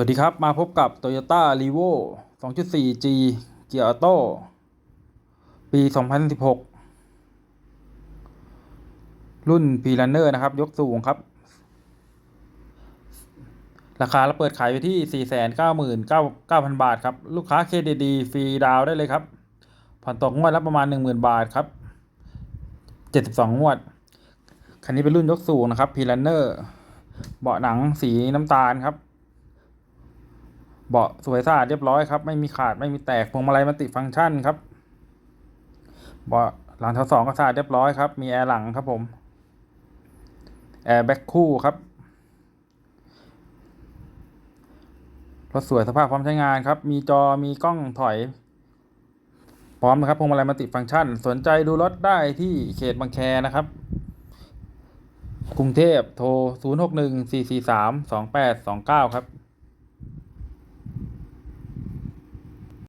วัสดีครับ มาพบกับ Toyota r e v o 2.4G เกียร์ออโต้ปี 2016 รุ่น p r u n n e r นะครับ ยกสูงครับ ราคาเราเปิดขายไปที่ 499,000 บาทครับ ลูกค้า KDD ฟรีดาวได้เลยครับ ผ่อนตกงวดละประมาณ 10,000 บาทครับ 72 งวด คันนี้เป็นรุ่นยกสูงนะครับ p r u n n e r เบาะหนังสีน้ำตาลครับ เบาะสวยสะอาดเรียบร้อยครับ ไม่มีขาดไม่มีแตกพวงมาลัยมัลติฟังก์ชันครับ เบาะหลังทั้งสองก็สะอาดเรียบร้อยครับ มีแอร์หลังครับผม แอร์แบ็คคู่ครับ รถสวยสภาพพร้อมใช้งานครับ มีจอ มีกล้องถอย พร้อมนะครับพวงมาลัยมัลติฟังก์ชัน สนใจดูรถได้ที่เขตบางแคนะครับ กรุงเทพโทร 061 443 2829 ครับ